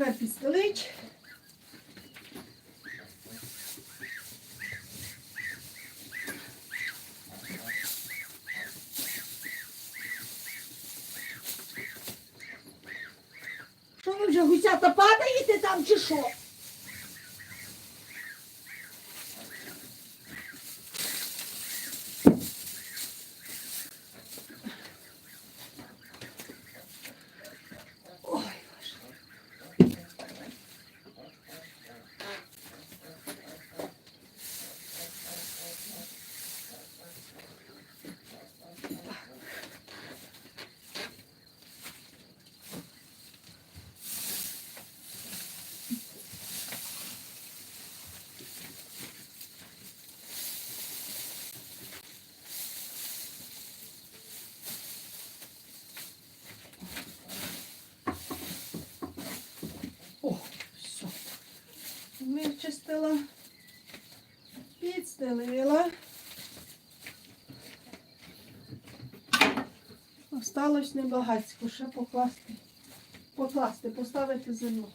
тепер підстелить. Що ви вже гусята падаєте там чи що? Вичистила, підстелила. Осталось небагацько, ще покласти, покласти, поставити зерно.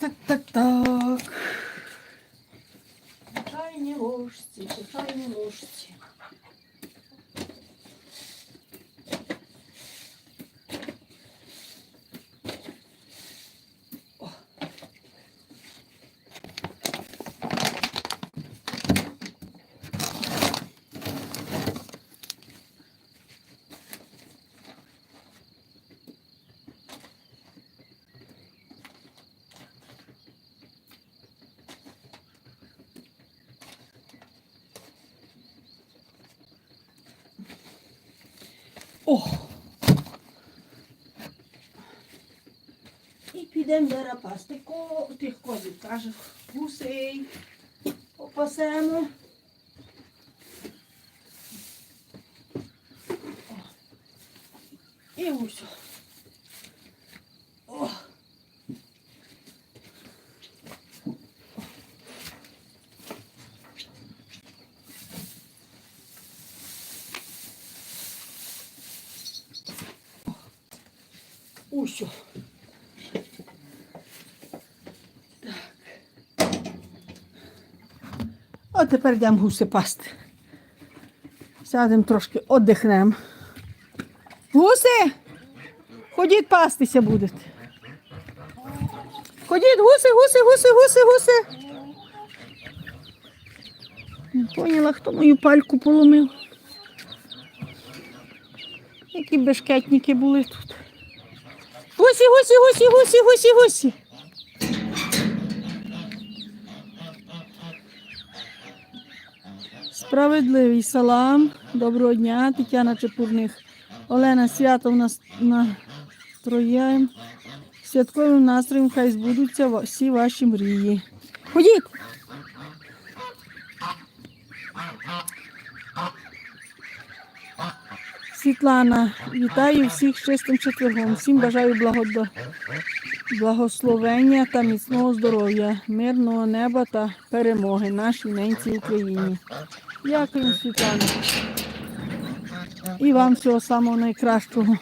Так, так, так, так. О! І підемо зараз пасти ко... тих козів, каже, гусей. Попасемо. О. І усе. О! Усьо. Так. А тепер йдемо гуси пасти. Сядемо трошки, віддихнемо. Гуси! Ходіть пастися будете. Ходіть, гуси, гуси, гуси, гуси, гуси. Не поняла, хто мою пальку поломив. Які бешкетники були тут. Гусі, гусі, гусі, гусі, гусі, гусі. Справедливий салам. Доброго дня, Тетяна Чепурних. Олена свято в нас настрояємо. Святковим настроєм хай збудуться всі ваші мрії. Ходіть! Світлана, вітаю всіх з чистим четвергом. Всім бажаю благодо... благословення та міцного здоров'я, мирного неба та перемоги нашій ненці Україні. Дякую, Світлана. І вам всього самого найкращого.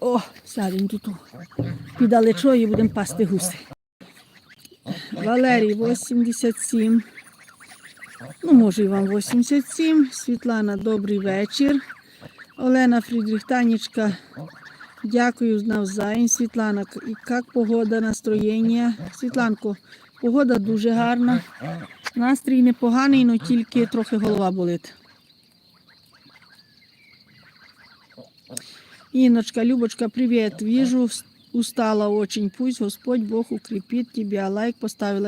О, сядемо тут. Підалечо і будемо пасти гуси. Валерій, 87. Ну, може, і вам 87. Світлана, добрий вечір. Олена Фрідріх, Танечка, дякую навзаєм. Світлана, як погода, настроєння? Світланко, погода дуже гарна. Настрій непоганий, але тільки трохи голова болить. Инночка, Любочка, привет. Вижу, устала очень. Пусть Господь Бог укрепит тебя. Лайк поставила.